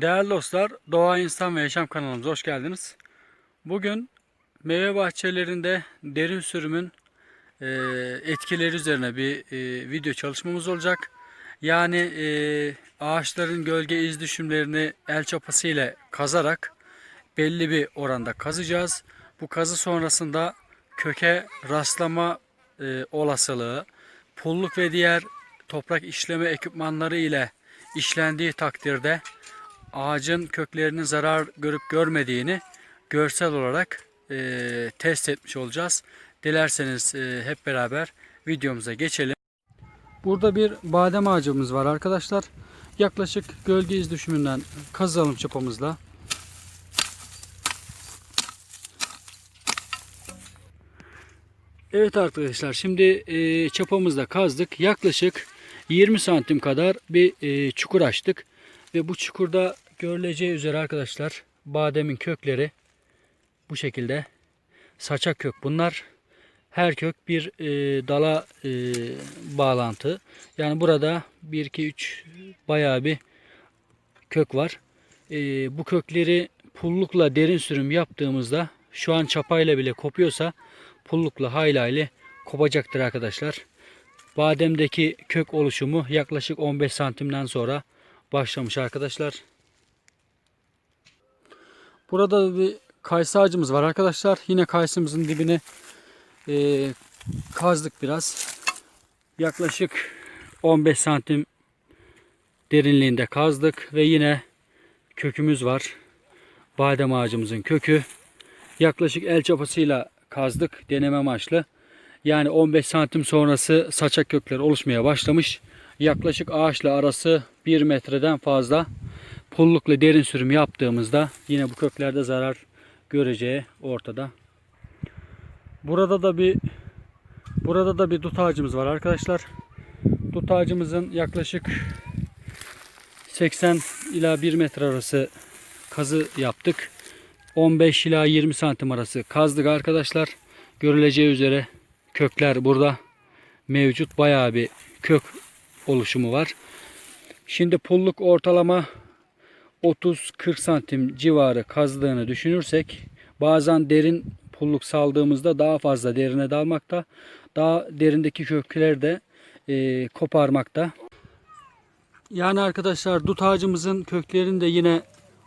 Değerli dostlar, Doğa İnsan ve Yaşam kanalımıza hoş geldiniz. Bugün meyve bahçelerinde derin sürümün e, etkileri üzerine bir e, video çalışmamız olacak. Yani e, ağaçların gölge iz düşümlerini el çapası ile kazarak belli bir oranda kazacağız. Bu kazı sonrasında köke rastlama e, olasılığı, pulluk ve diğer toprak işleme ekipmanları ile işlendiği takdirde ağacın köklerinin zarar görüp görmediğini görsel olarak e, test etmiş olacağız. Dilerseniz e, hep beraber videomuza geçelim. Burada bir badem ağacımız var arkadaşlar. Yaklaşık gölge iz düşümünden kazalım çapamızla. Evet arkadaşlar şimdi e, çapamızda kazdık. Yaklaşık 20 santim kadar bir e, çukur açtık. Ve bu çukurda görüleceği üzere arkadaşlar bademin kökleri bu şekilde saçak kök bunlar. Her kök bir e, dala e, bağlantı. Yani burada 1 2 3 bayağı bir kök var. E, bu kökleri pullukla derin sürüm yaptığımızda şu an çapayla bile kopuyorsa pullukla hayli kopacaktır arkadaşlar. Bademdeki kök oluşumu yaklaşık 15 santimden sonra başlamış arkadaşlar. Burada bir kayısı ağacımız var arkadaşlar. Yine kayısımızın dibine e, kazdık biraz. Yaklaşık 15 santim derinliğinde kazdık ve yine kökümüz var. Badem ağacımızın kökü. Yaklaşık el çapasıyla kazdık deneme amaçlı. Yani 15 santim sonrası saçak kökler oluşmaya başlamış. Yaklaşık ağaçla arası 1 metreden fazla. Pullukla derin sürüm yaptığımızda yine bu köklerde zarar göreceği ortada. Burada da bir burada da bir dut ağacımız var arkadaşlar. Dut ağacımızın yaklaşık 80 ila 1 metre arası kazı yaptık. 15 ila 20 santim arası kazdık arkadaşlar. Görüleceği üzere kökler burada mevcut. Bayağı bir kök oluşumu var. Şimdi pulluk ortalama 30-40 santim civarı kazdığını düşünürsek bazen derin pulluk saldığımızda daha fazla derine dalmakta. Daha derindeki kökler de e, koparmakta. Yani arkadaşlar dut ağacımızın köklerini de yine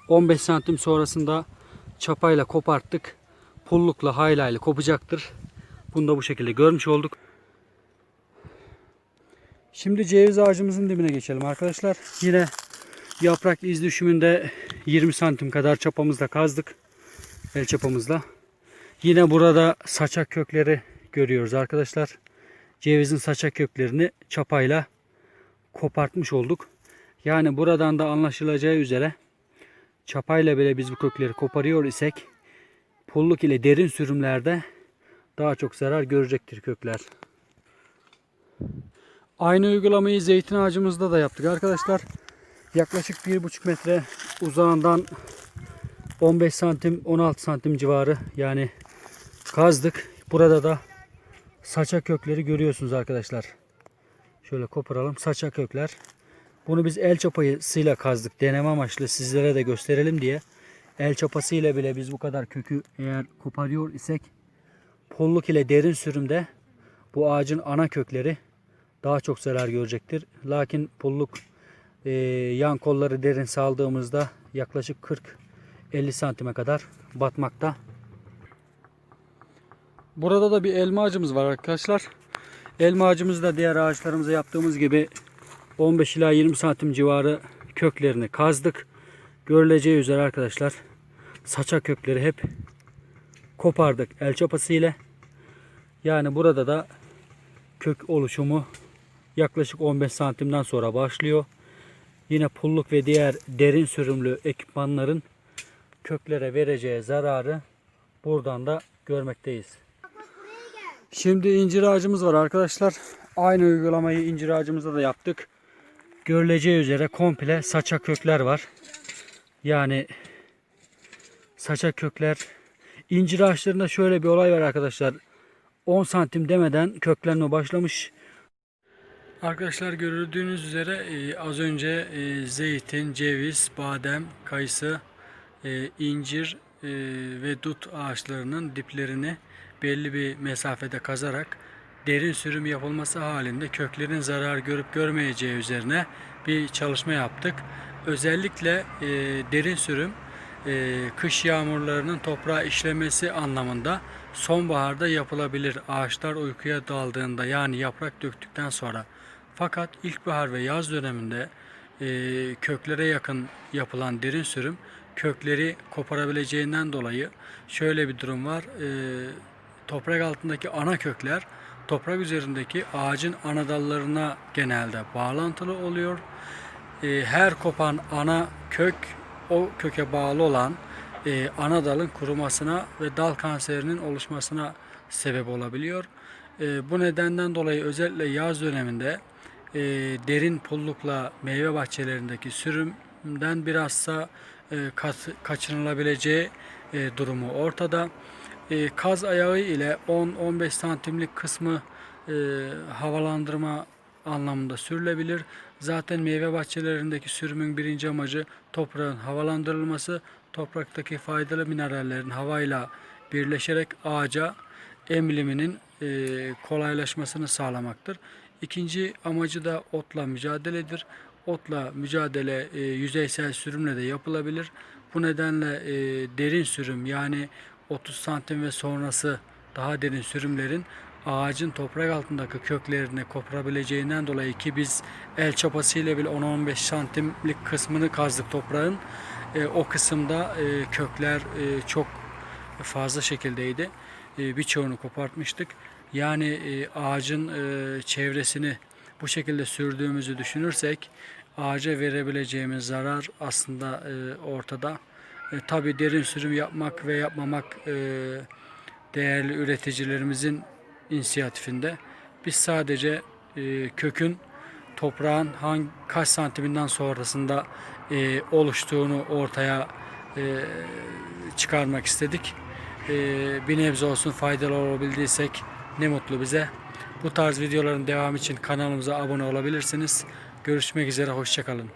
15 santim sonrasında çapayla koparttık. Pullukla haylayla kopacaktır. Bunu da bu şekilde görmüş olduk. Şimdi ceviz ağacımızın dibine geçelim arkadaşlar. Yine yaprak iz düşümünde 20 santim kadar çapamızla kazdık. El çapamızla. Yine burada saçak kökleri görüyoruz arkadaşlar. Cevizin saçak köklerini çapayla kopartmış olduk. Yani buradan da anlaşılacağı üzere çapayla bile biz bu kökleri koparıyor isek pulluk ile derin sürümlerde daha çok zarar görecektir kökler. Aynı uygulamayı zeytin ağacımızda da yaptık arkadaşlar. Yaklaşık 1,5 metre uzağından 15 santim 16 santim civarı yani kazdık. Burada da saça kökleri görüyorsunuz arkadaşlar. Şöyle koparalım. Saça kökler. Bunu biz el çapasıyla kazdık. Deneme amaçlı sizlere de gösterelim diye. El çapasıyla bile biz bu kadar kökü eğer koparıyor isek pulluk ile derin sürümde bu ağacın ana kökleri daha çok zarar görecektir. Lakin pulluk e, yan kolları derin saldığımızda yaklaşık 40-50 santime kadar batmakta. Burada da bir elma ağacımız var arkadaşlar. Elma ağacımızı da diğer ağaçlarımıza yaptığımız gibi 15 ila 20 santim civarı köklerini kazdık. Görüleceği üzere arkadaşlar saça kökleri hep kopardık el çapası ile. Yani burada da kök oluşumu yaklaşık 15 santimden sonra başlıyor. Yine pulluk ve diğer derin sürümlü ekipmanların köklere vereceği zararı buradan da görmekteyiz. Şimdi incir ağacımız var arkadaşlar. Aynı uygulamayı incir ağacımızda da yaptık. Görüleceği üzere komple saça kökler var. Yani saça kökler. İncir ağaçlarında şöyle bir olay var arkadaşlar. 10 santim demeden köklenme başlamış. Arkadaşlar gördüğünüz üzere e, az önce e, zeytin, ceviz, badem, kayısı, e, incir e, ve dut ağaçlarının diplerini belli bir mesafede kazarak derin sürüm yapılması halinde köklerin zarar görüp görmeyeceği üzerine bir çalışma yaptık. Özellikle e, derin sürüm e, kış yağmurlarının toprağa işlemesi anlamında sonbaharda yapılabilir ağaçlar uykuya daldığında yani yaprak döktükten sonra. Fakat ilkbahar ve yaz döneminde e, köklere yakın yapılan derin sürüm kökleri koparabileceğinden dolayı şöyle bir durum var. E, toprak altındaki ana kökler toprak üzerindeki ağacın ana dallarına genelde bağlantılı oluyor. E, her kopan ana kök o köke bağlı olan e, ana dalın kurumasına ve dal kanserinin oluşmasına sebep olabiliyor. E, bu nedenden dolayı özellikle yaz döneminde e, derin pullukla meyve bahçelerindeki sürümden birazsa e, kaçınılabileceği e, durumu ortada. E, kaz ayağı ile 10-15 santimlik kısmı e, havalandırma anlamında sürülebilir. Zaten meyve bahçelerindeki sürümün birinci amacı toprağın havalandırılması, topraktaki faydalı minerallerin havayla birleşerek ağaca emiliminin e, kolaylaşmasını sağlamaktır. İkinci amacı da otla mücadeledir. Otla mücadele e, yüzeysel sürümle de yapılabilir. Bu nedenle e, derin sürüm yani 30 santim ve sonrası daha derin sürümlerin ağacın toprak altındaki köklerini koparabileceğinden dolayı ki biz el çapasıyla bile 10-15 santimlik kısmını kazdık toprağın. E, o kısımda e, kökler e, çok fazla şekildeydi. E, birçoğunu kopartmıştık. Yani e, ağacın e, çevresini bu şekilde sürdüğümüzü düşünürsek ağaca verebileceğimiz zarar aslında e, ortada. E, Tabi derin sürüm yapmak ve yapmamak e, değerli üreticilerimizin inisiyatifinde. Biz sadece e, kökün toprağın hangi kaç santiminden sonrasında e, oluştuğunu ortaya e, çıkarmak istedik. E, bir nebze olsun faydalı olabildiysek ne mutlu bize. Bu tarz videoların devamı için kanalımıza abone olabilirsiniz. Görüşmek üzere, hoşçakalın.